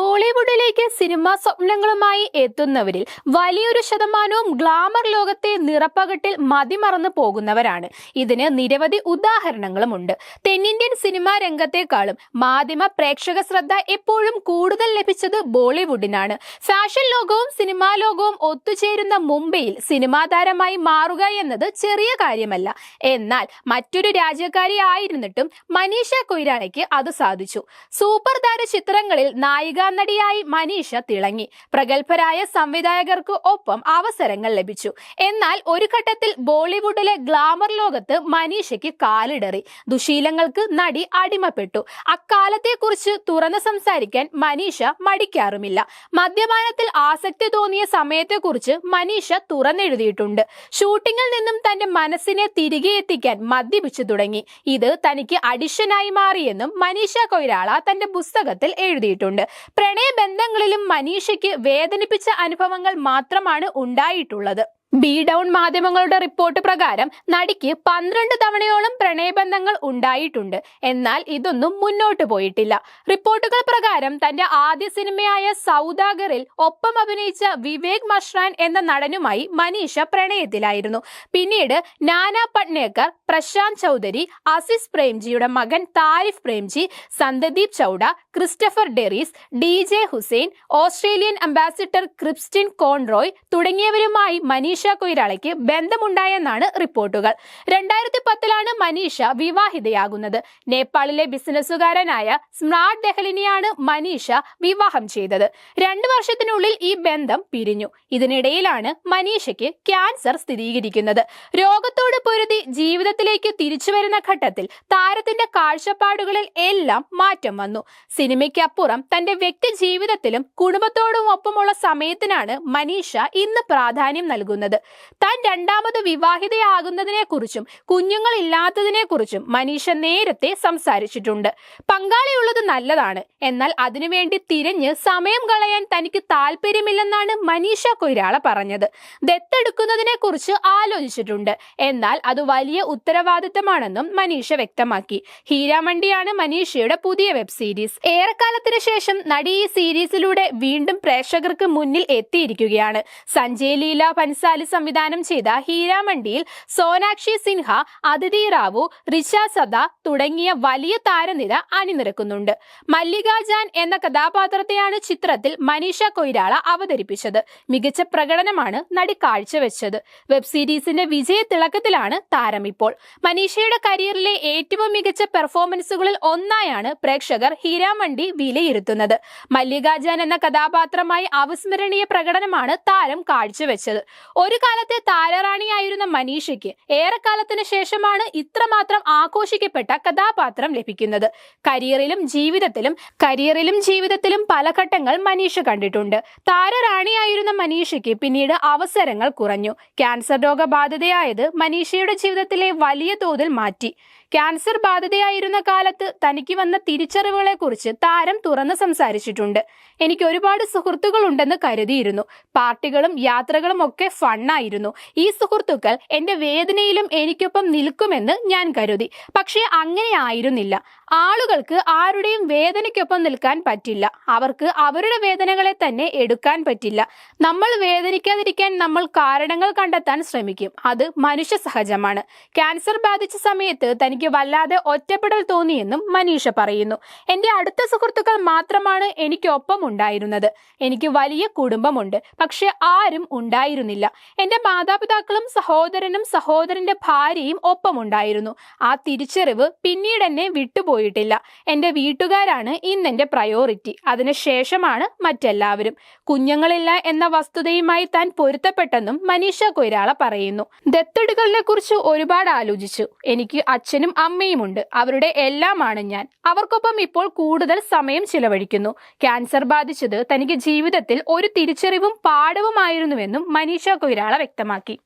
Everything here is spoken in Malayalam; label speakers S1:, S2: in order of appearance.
S1: ബോളിവുഡിലേക്ക് സിനിമാ സ്വപ്നങ്ങളുമായി എത്തുന്നവരിൽ വലിയൊരു ശതമാനവും ഗ്ലാമർ ലോകത്തെ നിറപ്പകട്ടിൽ മതിമറന്നു പോകുന്നവരാണ്. ഇതിന് നിരവധി ഉദാഹരണങ്ങളുമുണ്ട്. തെന്നിന്ത്യൻ സിനിമാ രംഗത്തെക്കാളും മാധ്യമ പ്രേക്ഷക ശ്രദ്ധ എപ്പോഴും കൂടുതൽ ലഭിച്ചത് ബോളിവുഡിനാണ്. ഫാഷൻ ലോകവും സിനിമാ ലോകവും ഒത്തുചേരുന്ന മുംബൈയിൽ സിനിമാ താരമായി മാറുക എന്നത് ചെറിയ കാര്യമല്ല. എന്നാൽ മറ്റൊരു രാജ്യക്കാരി ആയിരുന്നിട്ടും മനീഷ കൊയ്രാളയ്ക്ക് അത് സാധിച്ചു. സൂപ്പർ താര ചിത്രങ്ങളിൽ നായികാ നടിയായി മനീഷ തിളങ്ങി. പ്രഗത്ഭരായ സംവിധായകർക്ക് ഒപ്പം അവസരങ്ങൾ ലഭിച്ചു. എന്നാൽ ഒരു ഘട്ടത്തിൽ ബോളിവുഡിലെ ഗ്ലാമർ ലോകത്ത് മനീഷയ്ക്ക് കാലിടറി. ദുശീലങ്ങൾക്ക് നടി അടിമപ്പെട്ടു. അക്കാലത്തെക്കുറിച്ച് തുറന്നു സംസാരിക്കാൻ മനീഷ മടിക്കാറുമില്ല. മദ്യപാനത്തിൽ ആസക്തി തോന്നിയ സമയത്തെക്കുറിച്ച് മനീഷ തുറന്നെഴുതിയിട്ടുണ്ട്. ഷൂട്ടിങ്ങിൽ നിന്നും തന്റെ മനസ്സിനെ തിരികെ എത്തിക്കാൻ മദ്യപിച്ചു തുടങ്ങി. ഇത് തനിക്ക് അഡിഷനായി മാറിയെന്നും മനീഷ കൊയ്രാള തന്റെ പുസ്തകത്തിൽ എഴുതിയിട്ടുണ്ട്. പ്രണയബന്ധങ്ങളിലും മനീഷയ്ക്ക് വേദനിപ്പിച്ച അനുഭവങ്ങൾ മാത്രമാണ് ഉണ്ടായിട്ടുള്ളത്. ബി ഡൗൺ മാധ്യമങ്ങളുടെ റിപ്പോർട്ട് പ്രകാരം നടിക്ക് പന്ത്രണ്ട് തവണയോളം പ്രണയബന്ധങ്ങൾ ഉണ്ടായിട്ടുണ്ട്. എന്നാൽ ഇതൊന്നും മുന്നോട്ട് പോയിട്ടില്ല. റിപ്പോർട്ടുകൾ പ്രകാരം തന്റെ ആദ്യ സിനിമയായ സൗദാഗറിൽ ഒപ്പം അഭിനയിച്ച വിവേക് മഷ്റാൻ എന്ന നടനുമായി മനീഷ പ്രണയത്തിലായിരുന്നു. പിന്നീട് നാനാ പട്നേക്കർ പ്രശാന്ത് ചൗധരി അസിസ് പ്രേംജിയുടെ മകൻ Tariq Premji Sandeep ചൗഡ Christopher ഡെറീസ് D J Hussain Australian ambassador Christine Conroy തുടങ്ങിയവരുമായി മനീഷ കൊയ്രാളയ്ക്ക് ബന്ധമുണ്ടായെന്നാണ് റിപ്പോർട്ടുകൾ. രണ്ടായിരത്തി പത്തിലാണ് മനീഷ വിവാഹിതയാകുന്നത്. നേപ്പാളിലെ ബിസിനസ്സുകാരനായ സ്മാർട്ട് ദഹലിനെയാണ് മനീഷ വിവാഹം ചെയ്തത്. രണ്ടു വർഷത്തിനുള്ളിൽ ഈ ബന്ധം പിരിഞ്ഞു. ഇതിനിടയിലാണ് മനീഷയ്ക്ക് ക്യാൻസർ സ്ഥിരീകരിക്കുന്നത്. രോഗത്തോട് പൊരുതി ജീവിതത്തിലേക്ക് തിരിച്ചു വരുന്ന ഘട്ടത്തിൽ താരത്തിന്റെ കാഴ്ചപ്പാടുകളിൽ എല്ലാം മാറ്റം വന്നു. സിനിമയ്ക്കപ്പുറം തന്റെ വ്യക്തി ജീവിതത്തിലും കുടുംബത്തോടും ഒപ്പമുള്ള സമയത്തിനാണ് മനീഷ ഇന്ന് പ്രാധാന്യം നൽകുന്നത്. താൻ രണ്ടാമത് വിവാഹിതയാകുന്നതിനെ കുറിച്ചും കുഞ്ഞുങ്ങൾ ഇല്ലാത്തതിനെ കുറിച്ചും മനീഷ നേരത്തെ സംസാരിച്ചിട്ടുണ്ട്. പങ്കാളിയുള്ളത് നല്ലതാണ്. എന്നാൽ അതിനുവേണ്ടി തിരഞ്ഞ് സമയം കളയാൻ തനിക്ക് താല്പര്യമില്ലെന്നാണ് മനീഷ കൊയ്രാള പറഞ്ഞത്. ദത്തെടുക്കുന്നതിനെ കുറിച്ച് ആലോചിച്ചിട്ടുണ്ട്. എന്നാൽ അത് വലിയ ഉത്തരവാദിത്തമാണെന്നും മനീഷ വ്യക്തമാക്കി. ഹീരാമണ്ടിയാണ് മനീഷയുടെ പുതിയ വെബ് സീരീസ്. ഏറെക്കാലത്തിന് ശേഷം നടി ഈ സീരീസിലൂടെ വീണ്ടും പ്രേക്ഷകർക്ക് മുന്നിൽ എത്തിയിരിക്കുകയാണ്. സഞ്ജയ് ലീല പൻസാലി സംവിധാനം ചെയ്ത ഹീരാമണ്ടിയിൽ സോനാക്ഷി സിൻഹ അതിഥി റാവു റിഷ സദ തുടങ്ങിയ വലിയ താരനിര അണിനിരക്കുന്നുണ്ട്. മല്ലിക ജാൻ എന്ന കഥാപാത്രത്തെയാണ് ചിത്രത്തിൽ മനീഷ കൊയ്രാള അവതരിപ്പിച്ചത്. മികച്ച പ്രകടനമാണ് നടി കാഴ്ചവെച്ചത്. വെബ് സീരീസിന്റെ വിജയ തിളക്കത്തിലാണ് താരം ഇപ്പോൾ. മനീഷയുടെ കരിയറിലെ ഏറ്റവും മികച്ച പെർഫോമൻസുകളിൽ ഒന്നായാണ് പ്രേക്ഷകർ ഹീരാമണ്ടി വിലയിരുത്തുന്നത്. മല്ലികാജാൻ എന്ന കഥാപാത്രമായി അവിസ്മരണീയ പ്രകടനമാണ് താരം കാഴ്ചവെച്ചത്. ഒരു കാലത്തെ താരറാണിയായിരുന്ന മനീഷയ്ക്ക് ഏറെക്കാലത്തിന് ശേഷമാണ് ഇത്രമാത്രം ആഘോഷിക്കപ്പെട്ട കഥാപാത്രം ലഭിക്കുന്നത്. കരിയറിലും ജീവിതത്തിലും കരിയറിലും ജീവിതത്തിലും പല ഘട്ടങ്ങൾ മനീഷ കണ്ടിട്ടുണ്ട്. താരറാണിയായിരുന്ന മനീഷയ്ക്ക് പിന്നീട് അവസരങ്ങൾ കുറഞ്ഞു. ക്യാൻസർ രോഗബാധിതയായത് മനീഷയുടെ ജീവിതത്തിലെ വലിയ തോതിൽ മാറ്റി. ക്യാൻസർ ബാധിതയായിരുന്ന കാലത്ത് തനിക്ക് വന്ന തിരിച്ചറിവുകളെ കുറിച്ച് താരം തുറന്ന് സംസാരിച്ചിട്ടുണ്ട്. എനിക്ക് ഒരുപാട് സുഹൃത്തുക്കൾ ഉണ്ടെന്ന് കരുതിയിരുന്നു. പാർട്ടികളും യാത്രകളും ഒക്കെ ഫണ്ണായിരുന്നു. ഈ സുഹൃത്തുക്കൾ എന്റെ വേദനയിലും എനിക്കൊപ്പം നിൽക്കുമെന്ന് ഞാൻ കരുതി. പക്ഷേ അങ്ങനെ ആയിരുന്നില്ല. ആളുകൾക്ക് ആരുടെയും വേദനയ്ക്കൊപ്പം നിൽക്കാൻ പറ്റില്ല. അവർക്ക് അവരുടെ വേദനകളെ തന്നെ എടുക്കാൻ പറ്റില്ല. നമ്മൾ വേദനിക്കാതിരിക്കാൻ നമ്മൾ കാരണങ്ങൾ കണ്ടെത്താൻ ശ്രമിക്കും. അത് മനുഷ്യ സഹജമാണ്. ക്യാൻസർ ബാധിച്ച സമയത്ത് തനിക്ക് വല്ലാതെ ഒറ്റപ്പെടൽ തോന്നിയെന്നും മനീഷ പറയുന്നു. എന്റെ അടുത്ത സുഹൃത്തുക്കൾ മാത്രമാണ് എനിക്കൊപ്പം ഉണ്ടായിരുന്നത്. എനിക്ക് വലിയ കുടുംബമുണ്ട്. പക്ഷെ ആരും ഉണ്ടായിരുന്നില്ല. എന്റെ മാതാപിതാക്കളും സഹോദരനും സഹോദരന്റെ ഭാര്യയും ഒപ്പമുണ്ടായിരുന്നു. ആ തിരിച്ചറിവ് പിന്നീട് എന്നെ വിട്ടുപോയിട്ടില്ല. എന്റെ വീട്ടുകാരാണ് ഇന്ന് എന്റെ പ്രയോറിറ്റി അതിനുശേഷമാണ് മറ്റെല്ലാവരും. കുഞ്ഞുങ്ങളില്ല എന്ന വസ്തുതയുമായി താൻ പൊരുത്തപ്പെട്ടെന്നും മനീഷ കൊയ്രാള പറയുന്നു. ദത്തെടുക്കലിനെ കുറിച്ച് ഒരുപാട് ആലോചിച്ചു. എനിക്ക് അച്ഛനും അമ്മയുമുണ്ട്. അവരുടെ എല്ലാമാണ് ഞാൻ. അവർക്കൊപ്പം ഇപ്പോൾ കൂടുതൽ സമയം ചിലവഴിക്കുന്നു. ക്യാൻസർ ബാധിച്ചത് തനിക്ക് ജീവിതത്തിൽ ഒരു തിരിച്ചറിവും പാഠവുമായിരുന്നുവെന്നും മനീഷ കൊയ്രാള വ്യക്തമാക്കി.